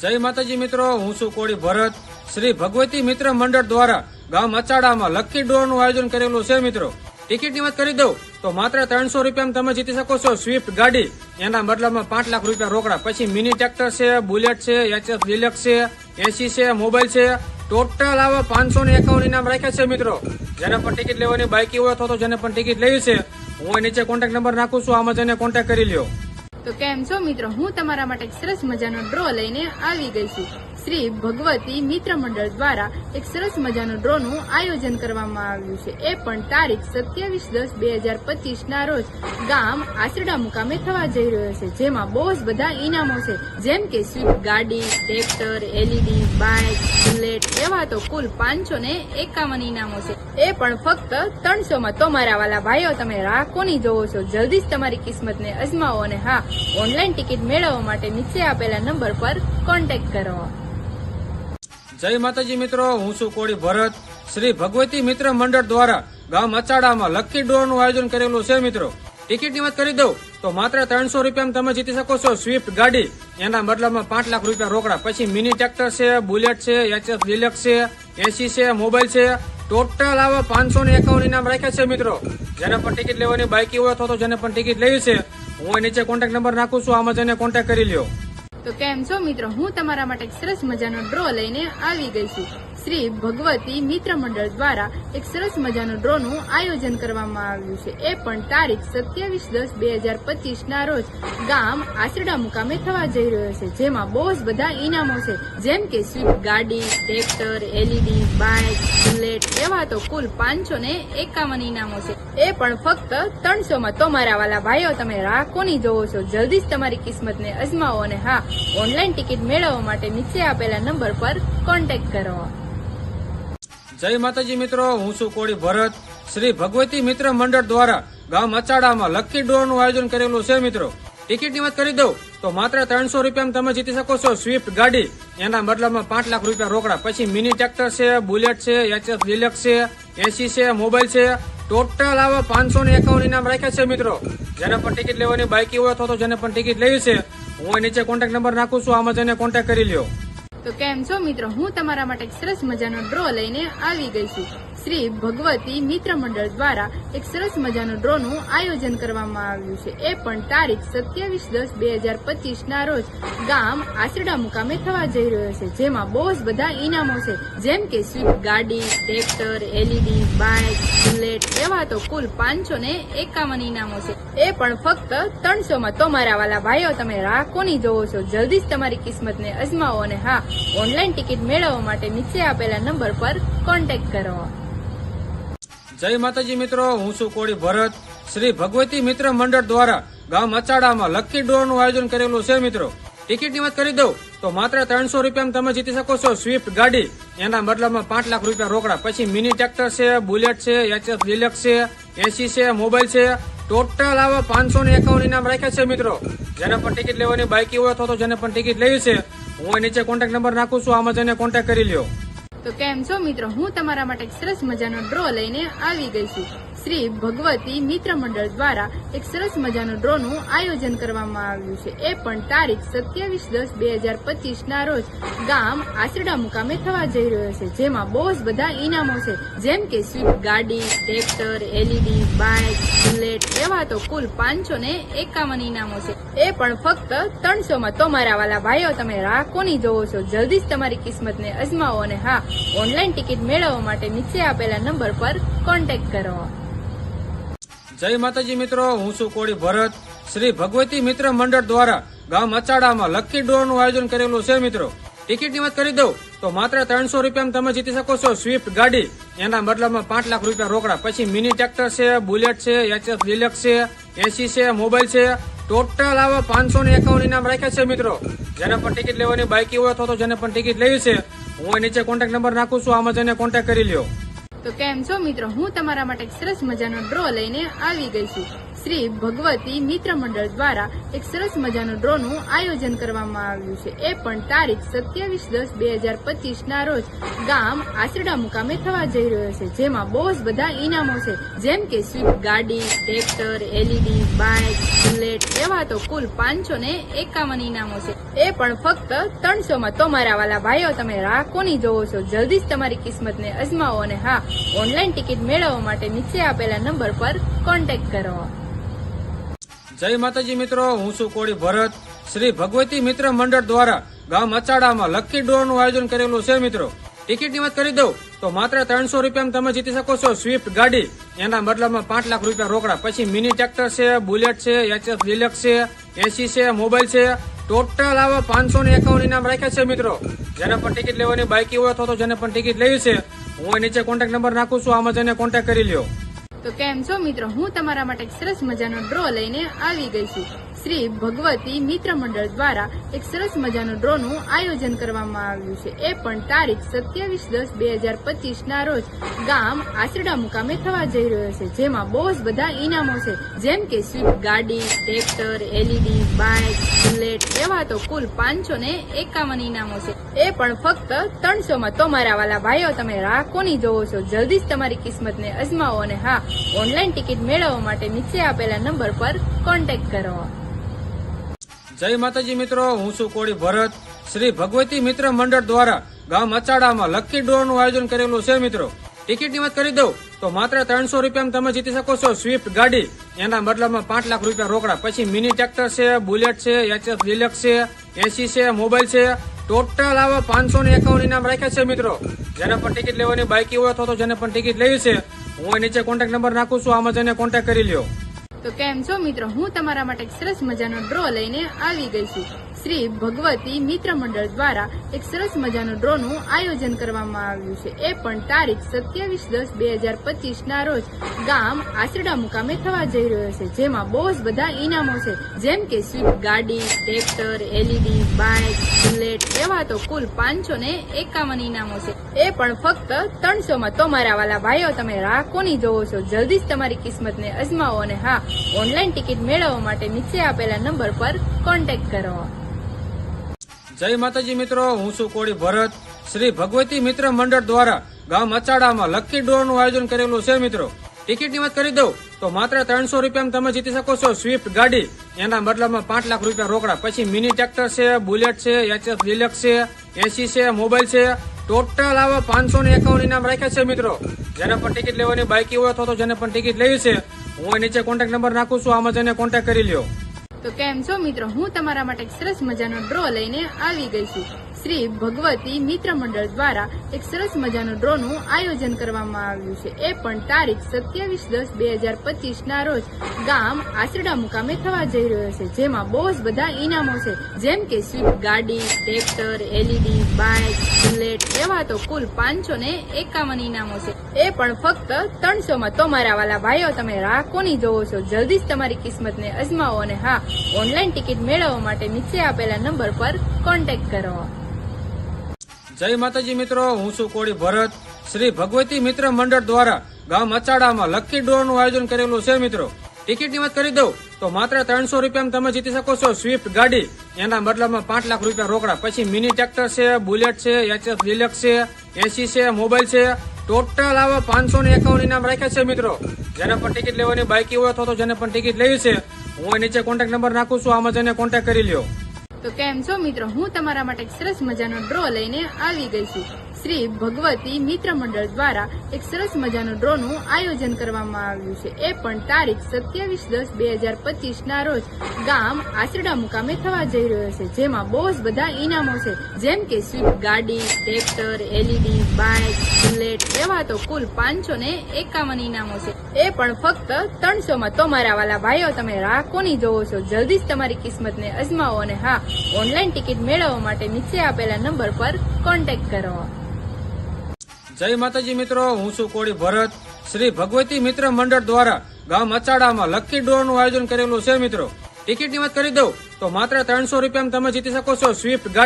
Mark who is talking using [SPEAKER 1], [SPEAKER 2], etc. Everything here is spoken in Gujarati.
[SPEAKER 1] જય માતાજી મિત્રો, હું છું કોળી ભરત. શ્રી ભગવતી મિત્ર મંડળ દ્વારા ગામ અચાડામાં લકી ડ્રો નું આયોજન કરેલું છે મિત્રો. ટિકિટની વાત કરી દઉં, તો માત્ર ત્રણસો રૂપિયામાં તમે જીતી શકો છો સ્વિફ્ટ ગાડી. એના બદલામાં પાંચ લાખ રૂપિયા રોકડા. પછી મિની ટ્રેક્ટર છે બુલેટ છે એચએફ ડિલક્સ છે એસી છે મોબાઈલ છે. ટોટલ આવા પાંચસો ને એકાવન ઇનામ રાખ્યા છે મિત્રો. જેને પણ ટિકિટ લેવાની બાઈકી હોય અથવા તો જેને પણ ટિકિટ લેવી છે, હું નીચે કોન્ટેક્ટ નંબર નાખું છું. આમાં જઈને કોન્ટેક્ટ કરી લ્યો.
[SPEAKER 2] તો કેમ છો મિત્રો? હું તમારા માટે એક સરસ મજાનો ડ્રો લઈને આવી ગઈ છું. શ્રી ભગવતી મિત્ર મંડળ દ્વારા એક સરસ મજાનું ડ્રોનું આયોજન કરવામાં આવ્યું છે. એ પણ તારીખ સત્યાવીસ દસ બે હજાર પચીસ ના રોજ ગામ આસરડા મુકામે થવા જઈ રહ્યો છે, જેમાં બહુ જ બધા ઇનામો છે. જેમ કે સ્વિફ્ટ ગાડી, ટ્રેક્ટર, એલઈડી, બાઇક, બુલેટ એવા તો કુલ પાંચસો ને એકાવન ઇનામો છે. એ પણ ફક્ત ત્રણસો માં તો વાલા ભાઈઓ, તમે રાહ કોની જોવો છો. જલ્દી જ તમારી કિસ્મતને અજમાવો અને હા, ઓનલાઈન ટિકિટ મેળવવા માટે નીચે આપેલા નંબર પર કોન્ટેક્ટ કરો.
[SPEAKER 1] જય માતાજી મિત્રો, હું છું કોળી ભરત. શ્રી ભગવતી મિત્ર મંડળ દ્વારા ગામ અચાડામાં લકી ડ્રો નું આયોજન કરેલું છે મિત્રો. ટિકિટની વાત કરી દઉં, તો માત્ર ત્રણસો રૂપિયામાં તમે જીતી શકો છો સ્વિફ્ટ ગાડી. એના બદલામાં પાંચ લાખ રૂપિયા રોકડા. પછી મિની ટ્રેક્ટર છે બુલેટ છે એચએફ ડિલક્સ છે એસી છે મોબાઈલ છે. ટોટલ આવા પાંચસો ને એકાવન ઇનામ રાખ્યા છે મિત્રો. જેને પણ ટિકિટ લેવાની બાઈકી હોય અથવા તો જેને પણ ટિકિટ લેવી છે, હું નીચે કોન્ટેક્ટ નંબર નાખું છું. આમાં જઈને કોન્ટેક્ટ કરી લ્યો.
[SPEAKER 2] તો કેમ છો મિત્રો? હું તમારા માટે એક સરસ મજાનો ડ્રો લઈને આવી ગઈ છું. શ્રી ભગવતી મિત્ર મંડળ દ્વારા એક સરસ મજાનું ડ્રોનું આયોજન કરવામાં આવ્યું છે. એ પણ તારીખ સત્યાવીસ દસ બે હજાર પચીસ ના રોજ ગામ આસરડા મુકામે થવા જઈ રહ્યો છે, જેમાં બહુ જ બધા ઇનામો છે. જેમ કે સ્વિફ્ટ ગાડી, ટ્રેક્ટર, એલઈડી, બાઇક, બુલેટ એવા તો કુલ પાંચસો ને એકાવન ઇનામો છે. એ પણ ફક્ત ત્રણસો માં તો વાલા ભાઈઓ, તમે રાહ કોની જોવો છો. જલ્દી જ તમારી કિસ્મતને અજમાવો અને હા, ઓનલાઈન ટિકિટ મેળવવા માટે નીચે આપેલા નંબર પર કોન્ટેક્ટ કરો.
[SPEAKER 1] જય માતાજી મિત્રો, હું છું કોળી ભરત. શ્રી ભગવતી મિત્ર મંડળ દ્વારા ગામ અચાડામાં લકી ડ્રો નું આયોજન કરેલું છે મિત્રો. ટિકિટની વાત કરી દઉં, તો માત્ર ત્રણસો રૂપિયામાં તમે જીતી શકો છો સ્વિફ્ટ ગાડી. એના બદલામાં પાંચ લાખ રૂપિયા રોકડા. પછી મિની ટ્રેક્ટર છે બુલેટ છે એચએફ ડિલક્સ છે એસી છે મોબાઈલ છે. ટોટલ આવા પાંચસો ને એકાવન ઇનામ રાખ્યા છે મિત્રો. જેને પણ ટિકિટ લેવાની બાઈકી હોય અથવા તો જેને પણ ટિકિટ લેવી છે, હું નીચે કોન્ટેક્ટ નંબર નાખું છું. આમાં જઈને કોન્ટેક્ટ કરી લ્યો.
[SPEAKER 2] તો કેમ છો મિત્રો? હું તમારા માટે એક સરસ મજાનો ડ્રો લઈને આવી ગઈ છું. શ્રી ભગવતી મિત્ર મંડળ દ્વારા એક સરસ મજાનું ડ્રોનું આયોજન કરવામાં આવ્યું છે. એ પણ તારીખ સત્યાવીસ દસ બે હજાર પચીસ ના રોજ ગામ આસરડા મુકામે થવા જઈ રહ્યો છે, જેમાં બહુ જ બધા ઇનામો છે. જેમ કે સ્વિફ્ટ ગાડી, ટ્રેક્ટર એલઈડી બાઇક, બુલેટ એવા તો કુલ પાંચસો ને એકાવન ઇનામો છે. એ પણ ફક્ત ત્રણસો માં તો વાલા ભાઈઓ, તમે રાહ કોની જોવો છો. જલ્દી જ તમારી કિસ્મતને અજમાવો અને હા, ઓનલાઈન ટિકિટ મેળવવા માટે નીચે આપેલા નંબર પર કોન્ટેક્ટ કરો.
[SPEAKER 1] જય માતાજી મિત્રો, હું છું કોળી ભરત. શ્રી ભગવતી મિત્ર મંડળ દ્વારા ગામ અચાડામાં લકી ડ્રો નું આયોજન કરેલું છે મિત્રો. ટિકિટની વાત કરી દઉં તો માત્ર ત્રણસો રૂપિયામાં તમે જીતી શકો છો સ્વિફ્ટ ગાડી. એના બદલામાં પાંચ લાખ રૂપિયા રોકડા. પછી મિની ટ્રેક્ટર છે બુલેટ છે એચએફ ડિલક્સ છે એસી છે મોબાઈલ છે. ટોટલ આવા પાંચસો ને એકાવન ઇનામ રાખ્યા છે મિત્રો. જેને પણ ટિકિટ લેવાની બાઈકી હોય અથવા તો જેને પણ ટિકિટ લેવી છે, હું નીચે કોન્ટેક્ટ નંબર નાખું છું. આમાં જઈને કોન્ટેક્ટ કરી લ્યો.
[SPEAKER 2] તો કેમ છો મિત્રો? હું તમારા માટે એક સરસ મજાનો ડ્રો લઈને આવી ગઈ છું. શ્રી ભગવતી મિત્ર મંડળ દ્વારા એક સરસ મજાનું ડ્રોનું આયોજન કરવામાં આવ્યું છે. એ પણ તારીખ સત્યાવીસ દસ બે હજાર પચીસ ના રોજ ગામ આસરડા મુકામે થવા જઈ રહ્યો છે. જેમાં બહુ જ બધા ઇનામો છે. જેમ કે સ્વિફ્ટ ગાડી, ટ્રેક્ટર એલઈડી બાઇક, બુલેટ એવા તો કુલ પાંચસો ને એકાવન ઇનામો છે. એ પણ ફક્ત ત્રણસો માં તો વાલા ભાઈઓ, તમે રાહ કોની જોવો છો. જલ્દી જ તમારી કિસ્મતને અજમાવો અને હા, ઓનલાઈન ટિકિટ મેળવવા માટે નીચે આપેલા નંબર પર કોન્ટેક્ટ કરો.
[SPEAKER 1] જય માતાજી મિત્રો, હું છું કોળી ભરત. શ્રી ભગવતી મિત્ર મંડળ દ્વારા ગામ અચાડામાં લકી ડ્રો નું આયોજન કરેલું છે મિત્રો. ટિકિટની વાત કરી દઉં તો માત્ર ત્રણસો રૂપિયામાં તમે જીતી શકો છો સ્વિફ્ટ ગાડી. એના બદલામાં પાંચ લાખ રૂપિયા રોકડા. પછી મિની ટ્રેક્ટર છે બુલેટ છે એચએફ ડિલક્સ છે એસી છે મોબાઈલ છે. ટોટલ આવા પાંચસો ને એકાવન ઇનામ રાખ્યા છે મિત્રો. જેને પણ ટિકિટ લેવાની બાઈકી હોય અથવા તો જેને પણ ટિકિટ લેવી છે, હું નીચે કોન્ટેક્ટ નંબર નાખું છું. આમાં જઈને કોન્ટેક્ટ કરી લ્યો.
[SPEAKER 2] તો કેમ છો મિત્રો? હું તમારા માટે એક સરસ મજાનો ડ્રો લઈને આવી ગઈ છું. શ્રી ભગવતી મિત્ર મંડળ દ્વારા એક સરસ મજાનો ડ્રો નું આયોજન કરવામાં આવ્યું છે. એ પણ તારીખ સત્યાવીસ દસ બે હજાર પચીસ ના રોજ ગામ આસરડા મુકામે થવા જઈ રહ્યો છે, જેમાં બહુ જ બધા ઇનામો છે. જેમ કે સ્વિફ્ટ ગાડી, ટ્રેક્ટર, એલઈડી, બાઇક, બુલેટ એવા તો કુલ પાંચસો ને એકાવન ઇનામો છે. એ પણ ફક્ત ત્રણસો માં તો વાલા ભાઈઓ, તમે રાહ જોવો છો. જલ્દી જ તમારી કિસ્મતને અજમાવો અને હા, ઓનલાઈન ટિકિટ મેળવવા માટે નીચે આપેલા નંબર પર કોન્ટેક્ટ કરો.
[SPEAKER 1] જય માતાજી મિત્રો, હું છું કોળી ભરત. શ્રી ભગવતી મિત્ર મંડળ દ્વારા ગામ અચાડામાં લકી ડ્રો નું આયોજન કરેલું છે મિત્રો. ટિકિટની વાત કરી દઉં, તો માત્ર ત્રણસો રૂપિયામાં તમે જીતી શકો છો સ્વિફ્ટ ગાડી. એના બદલામાં પાંચ લાખ રૂપિયા રોકડા. પછી મિની ટ્રેક્ટર છે, બુલેટ છે, એચએફ ડિલક્સ છે, એસી છે, મોબાઈલ છે. ટોટલ આવા પાંચસો ને એકાવન ઇનામ રાખ્યા છે મિત્રો. જેને પણ ટિકિટ લેવાની બાઈકી હોય અથવા તો જેને પણ ટિકિટ લેવી છે, હું નીચે કોન્ટેક્ટ નંબર નાખું છું. આમાં જઈને કોન્ટેક્ટ કરી લ્યો.
[SPEAKER 2] તો કેમ છો મિત્રો? હું તમારા માટે એક સરસ મજાનો ડ્રો લઈને આવી ગઈ છું. શ્રી ભગવતી મિત્ર મંડળ દ્વારા એક સરસ મજાનો ડ્રો નું આયોજન કરવામાં આવ્યું છે. એ પણ તારીખ સત્યાવીસ દસ બે હજાર પચીસ ના રોજ ગામ આસરડા મુકામે થવા જઈ રહ્યો છે. જેમાં બહુ જ બધા ઇનામો છે. જેમ કે સ્વિફ્ટ ગાડી, ટ્રેક્ટર એલઈડી બાઇક, બુલેટ એવા તો કુલ પાંચસો ને એકાવન ઇનામો છે. એ પણ ફક્ત ત્રણસો માં તો મારા વાલા ભાઈઓ તમે રાહ કોની જોવો છો. જલ્દી જ તમારી કિસ્મતને અજમાવો અને હા ઓનલાઈન ટિકિટ મેળવવા માટે નીચે આપેલા નંબર પર કોન્ટેક્ટ કરો.
[SPEAKER 1] જય માતાજી મિત્રો, હું છું કોળી ભરત. શ્રી ભગવતી મિત્ર મંડળ દ્વારા ગામ અચાડામાં લકી ડ્રો નું આયોજન કરેલું છે મિત્રો. ટિકિટની વાત કરી દઉં તો માત્ર ત્રણસો રૂપિયામાં તમે જીતી શકો છો સ્વિફ્ટ ગાડી. એના બદલામાં પાંચ લાખ રૂપિયા રોકડા. પછી મિની ટ્રેક્ટર છે, બુલેટ છે, એચએફ ડિલક્સ છે, એસી છે, મોબાઈલ છે. ટોટલ આવા પાંચસો ને એકાવન ઇનામ રાખ્યા છે મિત્રો. જેને પણ ટિકિટ લેવાની બાઇકી હોય અથવા તો જેને પણ ટિકિટ લેવી છે હું નીચે કોન્ટેક્ટ નંબર નાખું છું, આમાં જઈને કોન્ટેક્ટ કરી લ્યો.
[SPEAKER 2] તો કેમ છો મિત્રો? હું તમારા માટે સરસ મજાનો ડ્રો લઈને આવી ગઈ છું. શ્રી ભગવતી મિત્ર મંડળ દ્વારા એક સરસ મજાનું ડ્રોનું આયોજન કરવામાં આવ્યું છે. એ પણ તારીખ સત્યાવીસ દસ બે હજાર પચીસ ના રોજ ગામ આસરડા મુકામે થવા જઈ રહ્યો છે, જેમાં બહુ જ બધા ઇનામો છે. જેમ કે સ્વિફ્ટ ગાડી, ટ્રેક્ટર એલઈડી બાઇક બુલેટ એવા તો કુલ પાંચસો ને એકાવન ઇનામો છે. એ પણ ફક્ત ત્રણસો માં તો મારા વાલા ભાઈઓ, તમે રાહ કોની જોવો છો. જલ્દી જ તમારી કિસ્મતને અજમાવો અને હા, ઓનલાઈન ટિકિટ મેળવવા માટે નીચે આપેલા નંબર પર કોન્ટેક્ટ કરો.
[SPEAKER 1] જય માતાજી મિત્રો, હું છું કોળી ભરત. શ્રી ભગવતી મિત્ર મંડળ દ્વારા ગામ અચાડામાં લકી ડ્રો નું આયોજન કરેલું છે મિત્રો. ટિકિટની વાત કરી દઉં તો માત્ર ત્રણસો રૂપિયામાં તમે જીતી શકો છો સ્વિફ્ટ ગાડી. એના બદલામાં પાંચ લાખ રૂપિયા રોકડા. પછી મિની ટ્રેક્ટર છે બુલેટ છે એચએસ ડિલક્સ છે એસી છે મોબાઈલ છે. ટોટલ આવા પાંચસો ને એકાવન ઇનામ રાખ્યા છે મિત્રો. જેને પણ ટિકિટ લેવાની બાઈકી હોય અથવા તો જેને પણ ટિકિટ લેવી છે, હું નીચે કોન્ટેક્ટ નંબર નાખું છું. આમાં જઈને કોન્ટેક્ટ કરી લ્યો.
[SPEAKER 2] તો કેમ છો મિત્રો? હું તમારા માટે એક સરસ મજાનો ડ્રો લઈને આવી ગઈ છું. શ્રી ભગવતી મિત્ર મંડળ દ્વારા એક સરસ મજાનો ડ્રો નું આયોજન કરવામાં આવ્યું છે. એ પણ તારીખ સત્યાવીસ દસ બે હજાર પચીસ ના રોજ ગામ આસરડા મુકામે થવા જઈ રહ્યો છે, જેમાં બહુ જ બધા ઇનામો છે. જેમ કે સ્વિફ્ટ ગાડી, ટ્રેક્ટર, એલઈડી, બાઇક, બુલેટ એવા તો કુલ પાંચસો ને એકાવન ઇનામો છે. એ પણ ફક્ત ત્રણસો માં તો મારા વાલા ભાઈઓ, તમે રાહ કોની જોવો છો. જલ્દી જ તમારી કિસ્મતને અજમાવો અને હા ઓનલાઈન ટિકિટ મેળવવા માટે નીચે આપેલા નંબર પર કોન્ટેક્ટ કરો.
[SPEAKER 1] જય માતાજી મિત્રો, હું છું કોળી ભરત. શ્રી ભગવતી મિત્ર મંડળ દ્વારા ગામ અચાડામાં લકી ડ્રો નું આયોજન કરેલું છે મિત્રો. ટિકિટની વાત કરી દઉં તો માત્ર ત્રણસો રૂપિયામાં તમે જીતી શકો છો સ્વિફ્ટ ગાડી. એના બદલામાં પાંચ લાખ રૂપિયા રોકડા. પછી મિની ટ્રેક્ટર છે, બુલેટ છે એચએસ ડિલક્સ છે, એસી છે, મોબાઈલ છે. ટોટલ આવા પાંચસો ને એકાવન ઇનામ રાખ્યા છે મિત્રો. જેને પણ ટિકિટ લેવાની બાઇકી હોય અથવા તો જેને પણ ટિકિટ લેવી છે હું નીચે કોન્ટેક્ટ નંબર નાખું છું, આમાં જઈને કોન્ટેક્ટ કરી લ્યો.
[SPEAKER 2] તો કેમ છો મિત્રો? હું તમારા માટે એક સરસ મજાનો ડ્રો લઈને આવી ગઈ છું. શ્રી ભગવતી મિત્ર મંડળ દ્વારા એક સરસ મજાનો ડ્રો નું આયોજન કરવામાં આવ્યું છે. એ પણ તારીખ સત્યાવીસ દસ બે હજાર પચીસ ના રોજ ગામ આસરડા મુકામે થવા જઈ રહ્યો છે, જેમાં બહુ જ બધા ઇનામો છે. જેમ કે સ્વિફ્ટ ગાડી, ટ્રેક્ટર, એલઈડી, બાઇક, બુલેટ, એવા તો કુલ પાંચસો ને એકાવન ઇનામો છે. એ પણ ફક્ત ત્રણસો માં તો મારા વાલા ભાઈઓ, તમે રાહ કોની જોવો છો. જલ્દી જ તમારી કિસ્મતને અજમાવો અને હા, ઓનલાઈન ટિકિટ મેળવવા માટે નીચે આપેલા નંબર પર કોન્ટેક્ટ કરો.
[SPEAKER 1] જય માતાજી મિત્રો, હું છું કોળી ભરત. શ્રી ભગવતી મિત્ર મંડળ દ્વારા ગામ અચાડામાં લકી ડ્રો નું આયોજન કરેલું છે મિત્રો. ટિકિટની વાત કરી દઉં, તો માત્ર ત્રણસો રૂપિયામાં તમે જીતી શકો છો સ્વિફ્ટ ગાડી